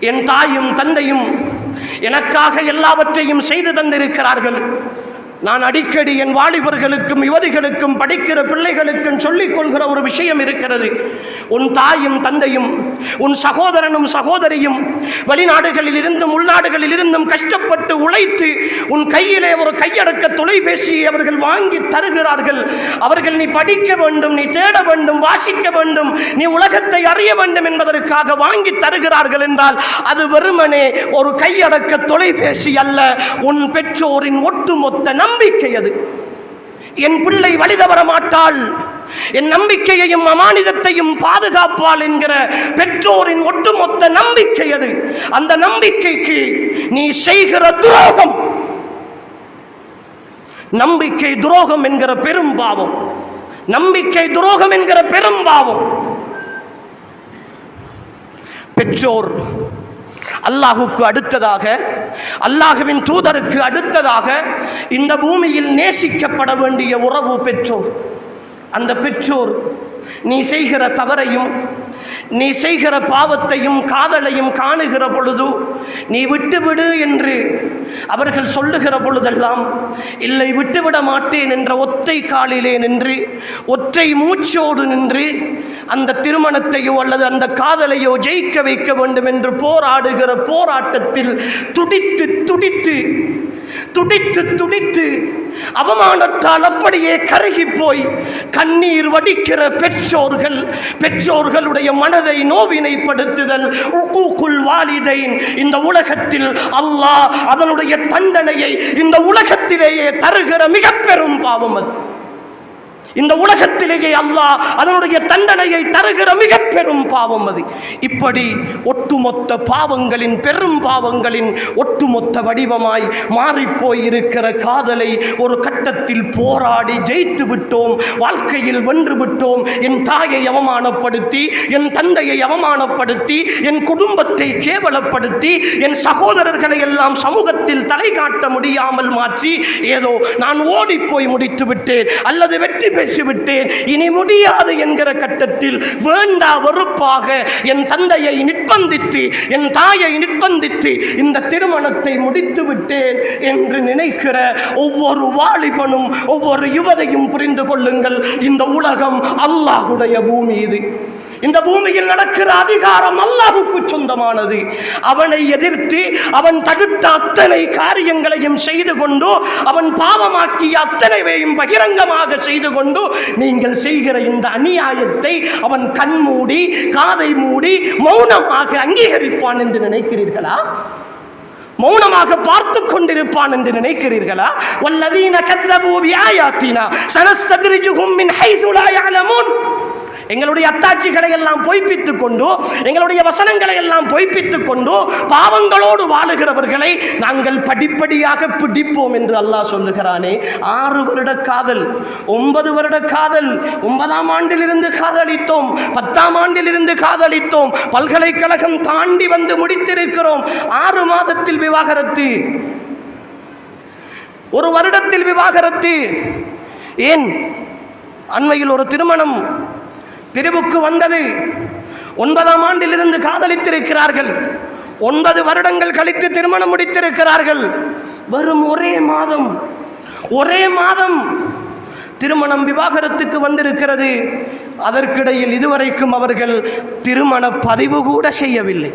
என் தாயும் தந்தையும் எனக்காக எல்லாவற்றையும் செய்து தந்திருக்கிறார்கள். நான் அடிக்கடி என் வாலிபர்களுக்கும் யுவதிகளுக்கும் படிக்கிற பிள்ளைகளுக்கும் சொல்லிக் கொள்கிற ஒரு விஷயம் இருக்கிறது. உன் தாயும் தந்தையும் உன் சகோதரனும் சகோதரியும் வெளிநாடுகளில் இருந்தும் உள்நாடுகளில் இருந்தும் கஷ்டப்பட்டு உழைத்து உன் கையிலே ஒரு கையடக்க தொலைபேசியை அவர்கள் வாங்கி தருகிறார்கள். அவர்கள் நீ படிக்க வேண்டும் நீ தேட வேண்டும் வாசிக்க வேண்டும் நீ உலகத்தை அறிய வேண்டும் என்பதற்காக வாங்கி தருகிறார்கள் என்றால் அது வெறுமனே ஒரு கையடக்க தொலைபேசி அல்ல. உன் பெற்றோரின் ஒட்டுமொத்த நம் நம்பிக்கை அது. என் பிள்ளை வழி தவற மாட்டாள் என் நம்பிக்கையையும் அமானிதத்தையும் பாதுகாப்பாள் என்கிற பெற்றோரின் ஒட்டுமொத்த நம்பிக்கை அது. அந்த நம்பிக்கைக்கு நீ செய்கிற துரோகம். நம்பிக்கை துரோகம் என்கிற பெரும் பாவம். நம்பிக்கை துரோகம் என்கிற பெரும் பாவம். பெற்றோர் அல்லாஹுக்கு அடுத்ததாக அல்லாஹுவின் தூதருக்கு அடுத்ததாக இந்த பூமியில் நேசிக்கப்பட வேண்டிய உறவு பெற்றோர். அந்த பெற்றோர் நீ செய்கிற தவறையும் நீ செய்கிற பாவத்தையும் காதலையும் காணுகிற பொழுது நீ விட்டுவிடு என்று அவர்கள் சொல்லுகிற பொழுதெல்லாம் இல்லை விட்டுவிட மாட்டேன் என்ற ஒத்தை காலிலே நின்று ஒற்றை மூச்சோடு நின்று அந்த திருமணத்தையோ அல்லது அந்த காதலையோ ஜெயிக்க வைக்க வேண்டும் என்று போராடுகிற போராட்டத்தில் துடித்து துடித்து துடித்து துடித்து அவமானத்தால் அப்படியே கருகி போய் கண்ணீர் வடிக்கிற பெற்றோர்கள் பெற்றோர்களுடைய மனதை நோவினைப்படுத்துதல் உக்கூக்குள் வாலிதைன் இந்த உலகத்தில் அல்லாஹ் அதனுடைய தண்டனையை இந்த உலகத்திலேயே தருகிற மிக பெரும் பாவம் அது. இந்த உலகத்திலேயே அல்லாஹ் அதனுடைய தண்டனையை தருகிற மிக பெரும் பாவம் அது. இப்படி ஒட்டுமொத்த பாவங்களின் பெரும் பாவங்களின் ஒட்டுமொத்த வடிவமாய் மாறிப்போய் இருக்கிற காதலை ஒரு கட்டத்தில் போராடி ஜெயித்து விட்டோம் வாழ்க்கையில் வென்று விட்டோம் என் தாயை அவமானப்படுத்தி என் தந்தையை அவமானப்படுத்தி என் குடும்பத்தை கேவலப்படுத்தி என் சகோதரர்களை எல்லாம் சமூகத்தில் தலை காட்ட முடியாமல் மாற்றி ஏதோ நான் ஓடிப்போய் முடித்து விட்டேன் அல்லது வெற்றி பேசிவிட்டேன் இனி முடியாது என்கிற கட்டத்தில் வேண்டா வெறுப்பாக என் தந்தையை நிர்பந்தித்து என் தாயை நிர்பந்தித்து இந்த திருமணத்தை முடித்து விட்டேன் என்று நினைக்கிற ஒவ்வொரு வாலிபனும் ஒவ்வொரு யுவதையும் புரிந்து கொள்ளுங்கள். இந்த உலகம் அல்லாஹுடைய பூமி இது. இந்த பூமியில் நடக்கிற அதிகாரம் அல்லாஹுக்கு சொந்தமானது. அவனை எதிர்த்து அவன் தடுத்த அத்தனை காரியங்களையும் செய்து கொண்டு அவன் பாவமாக்கிய அத்தனைவையும் பகிரங்கமாக செய்து கொண்டு நீங்கள் செய்கிற இந்த அநியாயத்தை அவன் கண் மூடி காதை மூடி மௌனமாக அங்கீகரிப்பான் என்று நினைக்கிறீர்களா? மௌனமாக பார்த்து கொண்டிருப்பான் என்று நினைக்கிறீர்களா? வல்லதீன கத்தபூ பிஆயாத்தினா சனஸ்தத்ரிஜுஹும் மின் ஹைது லா எங்களுடைய அத்தாட்சிகளை எல்லாம் பொய்ப்பித்துக் கொண்டு எங்களுடைய வசனங்களை எல்லாம் பொய்ப்பித்துக் கொண்டு பாவங்களோடு வாழுகிறவர்களை நாங்கள் படிப்படியாக பிடிப்போம் என்று அல்லாஹ் சொல்லுகிறானே. ஆறு வருட காதல் ஒன்பது வருட காதல் ஒன்பதாம் ஆண்டிலிருந்து காதலித்தோம் பத்தாம் ஆண்டிலிருந்து காதலித்தோம் பல்கலைக்கழகம் தாண்டி வந்து முடித்திருக்கிறோம். ஆறு மாதத்தில் விவாகரத்து. ஒரு வருடத்தில் விவாகரத்து. ஏன்? அண்மையில் ஒரு திருமணம். பிரிவுக்கு வந்தது. ஒன்பதாம் ஆண்டிலிருந்து காதலித்திருக்கிறார்கள். ஒன்பது வருடங்கள் கழித்து திருமணம் முடித்திருக்கிறார்கள். வரும் ஒரே மாதம். ஒரே மாதம் திருமணம் விவாகரத்துக்கு வந்திருக்கிறது. அதற்கிடையில் இதுவரைக்கும் அவர்கள் திருமண பதிவு கூட செய்யவில்லை.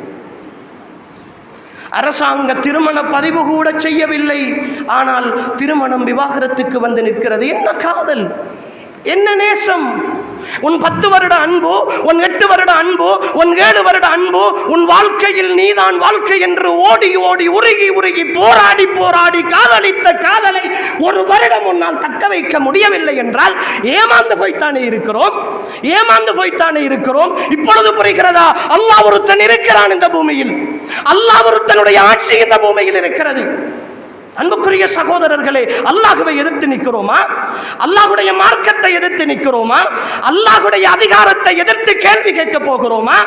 அரசாங்க திருமண பதிவு கூட செய்யவில்லை. ஆனால் திருமணம் விவாகரத்துக்கு வந்து நிற்கிறது. என்ன காதல்? என்ன நேசம்? உன் பத்து வருட அன்பு உன் எட்டு வருட அன்பு உன் ஏழு வருட அன்பு உன் வாழ்க்கையில் நீதான் வாழ்க்கை என்று ஓடி ஓடி உருகி உருகி போராடி போராடி காதலித்த காதலை ஒரு வருடம் உன்னால் தக்க வைக்க முடியவில்லை என்றால் ஏமாந்து போய்த்தானே இருக்கிறோம்? ஏமாந்து போய்த்தானே இருக்கிறோம்? இப்பொழுது புரிகிறதா? அல்லாஹ் ஒருத்தன் இருக்கிறான் இந்த பூமியில். அல்லாஹ் ஒருத்தனுடைய ஆட்சி இந்த பூமியில் இருக்கிறது. அன்புக்குரிய சகோதரர்களே அல்லாஹுவை எதிர்த்து நிற்கிறோமா? அல்லாஹுடைய மார்க்கத்தை எதிர்த்து நிற்கிறோமா? அல்லாஹுடைய அதிகாரத்தை எதிர்த்து கேள்வி கேட்க போகிறோமா?